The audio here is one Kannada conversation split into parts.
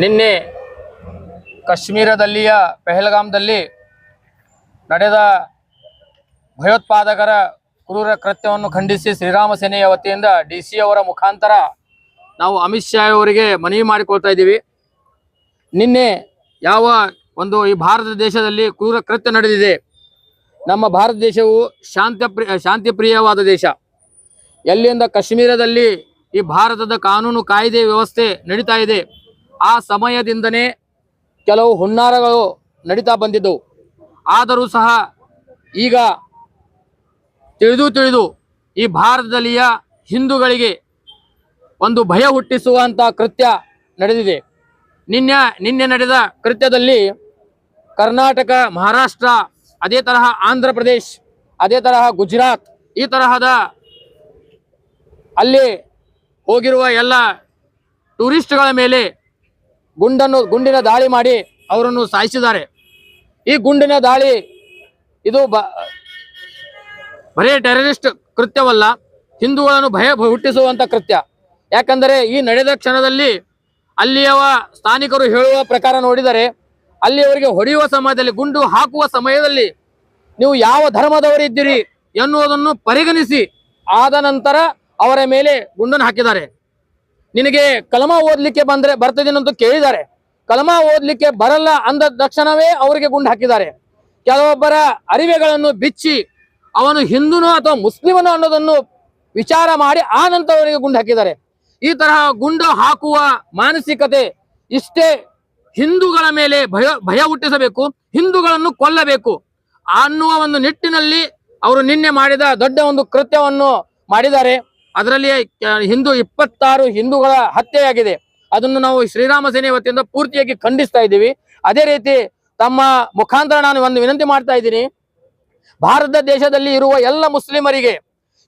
ನಿನ್ನೆ ಕಾಶ್ಮೀರದಲ್ಲಿಯ ಪೆಹಲ್ಗಾಮ್ದಲ್ಲಿ ನಡೆದ ಭಯೋತ್ಪಾದಕರ ಕ್ರೂರ ಕೃತ್ಯವನ್ನು ಖಂಡಿಸಿ ಶ್ರೀರಾಮ ಸೇನೆಯ ವತಿಯಿಂದ ಡಿ ಸಿ ಅವರ ಮುಖಾಂತರ ನಾವು ಅಮಿತ್ ಶಾ ಅವರಿಗೆ ಮನವಿ ಮಾಡಿಕೊಳ್ತಾ ಇದ್ದೀವಿ. ನಿನ್ನೆ ಯಾವ ಒಂದು ಈ ಭಾರತ ದೇಶದಲ್ಲಿ ಕ್ರೂರ ಕೃತ್ಯ ನಡೆದಿದೆ. ನಮ್ಮ ಭಾರತ ದೇಶವು ಶಾಂತ ಪ್ರಿಯ ಶಾಂತಿ ಪ್ರಿಯವಾದ ದೇಶ. ಎಲ್ಲಿಂದ ಕಾಶ್ಮೀರದಲ್ಲಿ ಈ ಭಾರತದ ಕಾನೂನು ಕಾಯ್ದೆ ವ್ಯವಸ್ಥೆ ನಡೀತಾ ಇದೆ. ಆ ಸಮಯದಿಂದನೇ ಕೆಲವು ಹುನ್ನಾರಗಳು ನಡೀತಾ ಬಂದಿದ್ದವು. ಆದರೂ ಸಹ ಈಗ ತಿಳಿದು ತಿಳಿದು ಈ ಭಾರತದಲ್ಲಿಯ ಹಿಂದೂಗಳಿಗೆ ಒಂದು ಭಯ ಹುಟ್ಟಿಸುವಂಥ ಕೃತ್ಯ ನಡೆದಿದೆ. ನಿನ್ನೆ ನಿನ್ನೆ ನಡೆದ ಕೃತ್ಯದಲ್ಲಿ ಕರ್ನಾಟಕ, ಮಹಾರಾಷ್ಟ್ರ, ಅದೇ ತರಹ ಆಂಧ್ರ ಪ್ರದೇಶ್, ಅದೇ ತರಹ ಗುಜರಾತ್ ಈ ತರಹದ ಅಲ್ಲಿ ಹೋಗಿರುವ ಎಲ್ಲ ಟೂರಿಸ್ಟ್ಗಳ ಮೇಲೆ ಗುಂಡನ್ನು ಗುಂಡಿನ ದಾಳಿ ಮಾಡಿ ಅವರನ್ನು ಸಾಯಿಸಿದ್ದಾರೆ. ಈ ಗುಂಡಿನ ದಾಳಿ ಇದು ಬ, ಬರೇ ಟೆರರಿಸ್ಟ್ ಕೃತ್ಯವಲ್ಲ, ಹಿಂದೂಗಳನ್ನು ಭಯ ಹುಟ್ಟಿಸುವಂಥ ಕೃತ್ಯ. ಯಾಕಂದರೆ ಈ ನಡೆದ ಕ್ಷಣದಲ್ಲಿ ಅಲ್ಲಿಯವ ಸ್ಥಾನಿಕರು ಹೇಳುವ ಪ್ರಕಾರ ನೋಡಿದರೆ, ಅಲ್ಲಿಯವರಿಗೆ ಹೊಡೆಯುವ ಸಮಯದಲ್ಲಿ, ಗುಂಡು ಹಾಕುವ ಸಮಯದಲ್ಲಿ ನೀವು ಯಾವ ಧರ್ಮದವರಿದ್ದೀರಿ ಎನ್ನುವುದನ್ನು ಪರಿಗಣಿಸಿ, ಆದ ನಂತರ ಅವರ ಮೇಲೆ ಗುಂಡನ್ನು ಹಾಕಿದ್ದಾರೆ. ನಿನಗೆ ಕಲಮ ಓದ್ಲಿಕ್ಕೆ ಬಂದ್ರೆ ಅಂತ ಕೇಳಿದ್ದಾರೆ. ಕಲಮ ಓದ್ಲಿಕ್ಕೆ ಬರಲ್ಲ ಅಂದ ತಕ್ಷಣವೇ ಅವರಿಗೆ ಗುಂಡು ಹಾಕಿದ್ದಾರೆ. ಕೆಲವೊಬ್ಬರ ಅರಿವೆಗಳನ್ನು ಬಿಚ್ಚಿ ಅವನು ಹಿಂದೂನೋ ಅಥವಾ ಮುಸ್ಲಿಮನೋ ಅನ್ನೋದನ್ನು ವಿಚಾರ ಮಾಡಿ ಆ ನಂತರ ಅವರಿಗೆ ಗುಂಡು ಹಾಕಿದ್ದಾರೆ. ಈ ತರಹ ಗುಂಡು ಹಾಕುವ ಮಾನಸಿಕತೆ ಇಷ್ಟೇ ಹಿಂದೂಗಳ ಮೇಲೆ ಭಯ ಭಯ ಹುಟ್ಟಿಸಬೇಕು, ಹಿಂದೂಗಳನ್ನು ಕೊಲ್ಲಬೇಕು ಅನ್ನುವ ಒಂದು ನಿಟ್ಟಿನಲ್ಲಿ ಅವರು ನಿನ್ನೆ ಮಾಡಿದ ದೊಡ್ಡ ಒಂದು ಕೃತ್ಯವನ್ನು ಮಾಡಿದ್ದಾರೆ. ಅದರಲ್ಲಿ ಹಿಂದೂ ಇಪ್ಪತ್ತಾರು ಹಿಂದೂಗಳ ಹತ್ಯೆಯಾಗಿದೆ. ಅದನ್ನು ನಾವು ಶ್ರೀರಾಮ ಸೇನೆ ವತಿಯಿಂದ ಪೂರ್ತಿಯಾಗಿ ಖಂಡಿಸ್ತಾ ಇದ್ದೀವಿ. ಅದೇ ರೀತಿ ತಮ್ಮ ಮುಖಾಂತರ ನಾನು ಒಂದು ವಿನಂತಿ ಮಾಡ್ತಾ ಇದ್ದೀನಿ. ಭಾರತ ದೇಶದಲ್ಲಿ ಇರುವ ಎಲ್ಲ ಮುಸ್ಲಿಮರಿಗೆ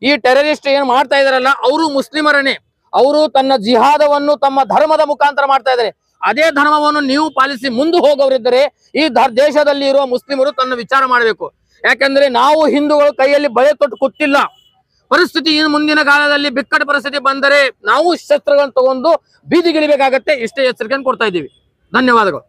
ಈ ಟೆರರಿಸ್ಟ್ ಏನು ಮಾಡ್ತಾ ಇದಾರಲ್ಲ ಅವರು ಮುಸ್ಲಿಮರನೇ ಅವರು ತನ್ನ ಜಿಹಾದವನ್ನು ತಮ್ಮ ಧರ್ಮದ ಮುಖಾಂತರ ಮಾಡ್ತಾ ಇದ್ದಾರೆ. ಅದೇ ಧರ್ಮವನ್ನು ನೀವು ಪಾಲಿಸಿ ಮುಂದೆ ಹೋಗೋರಿದ್ದರೆ ಈ ದೇಶದಲ್ಲಿ ಇರುವ ಮುಸ್ಲಿಮರು ತನ್ನ ವಿಚಾರ ಮಾಡಬೇಕು. ಯಾಕಂದ್ರೆ ನಾವು ಹಿಂದೂಗಳು ಕೈಯಲ್ಲಿ ಬಳೆ ತೊಟ್ಟು ಕೂತಿಲ್ಲ ಪರಿಸ್ಥಿತಿ ಇನ್ನು ಮುಂದಿನ ಕಾಲದಲ್ಲಿ ಬಿಕ್ಕಟ್ಟು ಪರಿಸ್ಥಿತಿ ಬಂದರೆ ನಾವು ಶಸ್ತ್ರಗಳನ್ನು ತಗೊಂಡು ಬೀದಿಗಿಳಿಬೇಕಾಗತ್ತೆ. ಇಷ್ಟೇ ಎಚ್ಚರಿಕೆಯನ್ನು ಕೊಡ್ತಾ ಇದ್ದೀವಿ. ಧನ್ಯವಾದಗಳು.